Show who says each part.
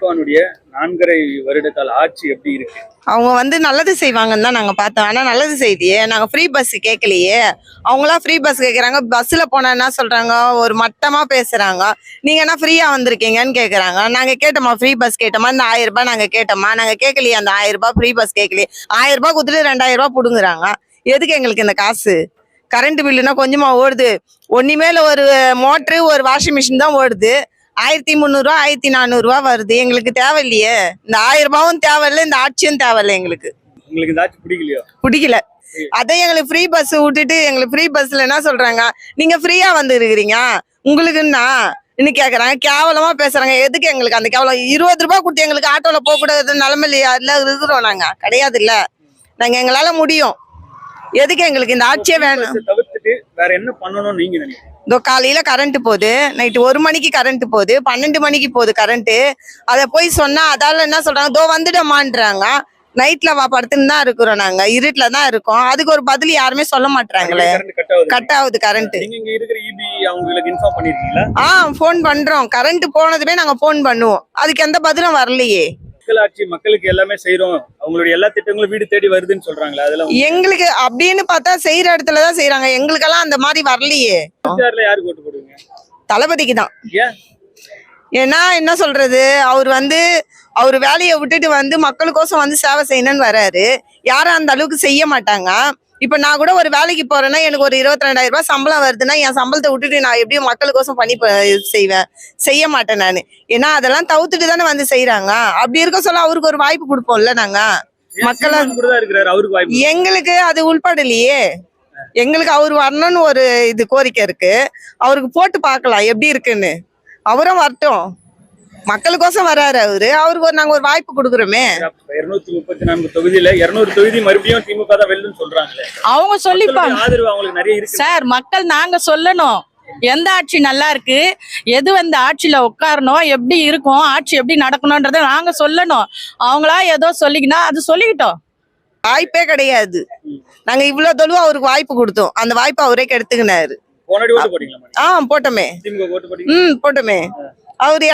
Speaker 1: எடப்பானுடைய நான்கரை வருடத்தால் ஆட்சி எப்படி இருக்கு?
Speaker 2: அவங்க வந்து நல்லது செய்வாங்கன்னு தான் நாங்க பார்த்தோம். ஆனா நல்லது செய்தியே நாங்க ஃப்ரீ பஸ் கேட்கலையே. அவங்களா ஃப்ரீ பஸ் கேட்குறாங்க பஸ்ல போனா என்ன சொல்றாங்க? ஒரு மட்டமா பேசுறாங்க. நீங்க என்ன ஃப்ரீயா வந்திருக்கீங்கன்னு கேக்குறாங்க. நாங்க கேட்டோமா? Free bus கேட்டோமா? இந்த ஆயிரம் ரூபாய் நாங்க கேட்டோமா? நாங்க கேட்கலையே அந்த ஆயிரம் ரூபாய் ஃப்ரீ பஸ் கேட்கலையே. ஆயிரம் ரூபாய் கொடுத்துட்டு ரெண்டாயிரம் ரூபாய் புடுங்குறாங்க. எதுக்கு எங்களுக்கு இந்த காசு? கரண்ட் பில்லுனா கொஞ்சமா ஓடுது. ஒன்னுமேல ஒரு மோட்ரு ஒரு வாஷிங் மிஷின் தான் ஓடுது. ஆயிரத்தி முந்நூறுரூவா ஆயிரத்தி நானூறுரூவா வருது. எங்களுக்கு தேவையில்லையே. இந்த ஆயிரம் ரூபாவும் தேவையில்லை இந்த ஆட்சியும் தேவையில்லை எங்களுக்கு.
Speaker 1: உங்களுக்கு இந்த ஆட்சி பிடிக்கலையோ?
Speaker 2: பிடிக்கல. அதே எங்களுக்கு ஃப்ரீ பஸ் விட்டுட்டு எங்களுக்கு ஃப்ரீ பஸ்ல என்ன சொல்றாங்க? நீங்க ஃப்ரீயா வந்து இருக்கிறீங்க. உங்களுக்குன்னா இன்னும் கேக்குறாங்க. கேவலமா பேசுறாங்க. எதுக்கு எங்களுக்கு அந்த கேவலம்? இருபது ரூபாய் கொடுத்து எங்களுக்கு ஆட்டோல போக கூடாது நிலைமையில இல்ல இருக்கிறோம் நாங்க. கிடையாது இல்ல நாங்க எங்களால முடியும். எதுக்கு எங்களுக்கு இந்த ஆட்சியே வேணும்?
Speaker 1: தவிர்த்துட்டு வேற என்ன பண்ணணும்னு நீங்க
Speaker 2: இதோ காலையில கரண்ட் போகுது நைட்டு ஒரு மணிக்கு கரண்ட் போகுது பன்னெண்டு மணிக்கு போகுது கரண்ட் அதை போய் சொன்னா அதால என்ன சொல்றாங்க? தோ வந்துடமான்றாங்க நைட்ல வா படுத்துன்னு தான் இருக்கிறோம் நாங்க. இருட்டுல தான் இருக்கோம். அதுக்கு ஒரு பதில் யாருமே சொல்ல மாட்டாங்களே
Speaker 1: கட் ஆகுது.
Speaker 2: கட் ஆகுது கரண்ட்
Speaker 1: நீங்க இங்க இருக்கிற இபி அவங்களுக்கு இன்ஃபார்ம் பண்ணிருக்கீங்களா?
Speaker 2: ஆ ஃபோன் பண்றோம். கரண்ட் போனதுமே நாங்க ஃபோன் பண்ணுவோம். அதுக்கு எந்த பதிலும் வரலையே.
Speaker 1: மக்களாட்சி மக்களுக்கு எல்லாமே செய்றோம். அவங்களுடைய எல்லா திட்டங்களும் வீடு தேடி வருதுன்னு சொல்றாங்களே அதெல்லாம்
Speaker 2: எங்களுக்கு அப்படின்னு பார்த்தா செய்யற இடத்துல தான் செய்யறாங்க எங்களுக்கெல்லாம் அந்த மாதிரி வரலையே.
Speaker 1: யாருக்கு ஓட்டு போடுவீங்க?
Speaker 2: தளபதிக்கு தான்.
Speaker 1: ஏன்?
Speaker 2: ஏன்னா என்ன சொல்றது? அவர் வந்து அவர் வேலையை விட்டுட்டு வந்து மக்களுக்கோசம் வந்து சேவை செய்யணும்னு வராரு. யாரும் அந்த அளவுக்கு செய்ய மாட்டாங்க. இப்ப நான் கூட ஒரு வேலைக்கு போறேன்னா எனக்கு ஒரு இருபத்தி ரெண்டாயிரம் ரூபாய் சம்பளம் வருதுன்னா என் சம்பளத்தை விட்டுட்டு நான் எப்படியும் மக்களுக்கோசம் பண்ணி செய்வேன். செய்ய மாட்டேன் நான். ஏன்னா அதெல்லாம் தவிர்த்துட்டு தானே வந்து செய்யறாங்க அப்படி இருக்க சொல்ல அவருக்கு ஒரு வாய்ப்பு கொடுப்போம்ல நாங்க. மக்களா- எங்களுக்கு அது உள்படலையே எங்களுக்கு அவர் வரணும்னு ஒரு இது கோரிக்கை இருக்கு. அவருக்கு போட்டு பார்க்கலாம் எப்படி இருக்குன்னு. அவரும் வரட்டும். மக்களுக்கோசம் வராரு அவரு. அவருக்கு ஒரு நாங்க ஒரு வாய்ப்பு கொடுக்குறோமே.
Speaker 1: இருநூத்தி முப்பத்தி நான்கு தொகுதியில இருநூறு தொகுதி மறுபடியும் திமுக தான் வெல்லுன்னு சொல்றாங்களே.
Speaker 3: அவங்க சொல்லிப்பாங்க.
Speaker 1: மக்களுடைய ஆதரவு அவங்களுக்கு நிறைய இருக்கு.
Speaker 3: சார் மக்கள் நாங்க சொல்லணும். எந்த ஆட்சி நல்லா இருக்கு? எது வந்து ஆட்சியில உட்காரணும்? எப்படி இருக்கும்? ஆட்சி எப்படி நடக்கணும்ன்றத நாங்க சொல்லணும். அவங்களா ஏதோ சொல்லிக்கினா அது சொல்லிக்கிட்டோம்.
Speaker 2: வாய்ப்பே கிடையாது. நாங்க இவ்வளவு தொழுவா அவருக்கு வாய்ப்பு கொடுத்தோம். அந்த வாய்ப்பை அவரே கெடுத்துக்கினாரு. ஆ போட்டோமே.
Speaker 1: திமுக ஓட்டு போட்டீங்க
Speaker 2: ம் போட்டோமே. அவரு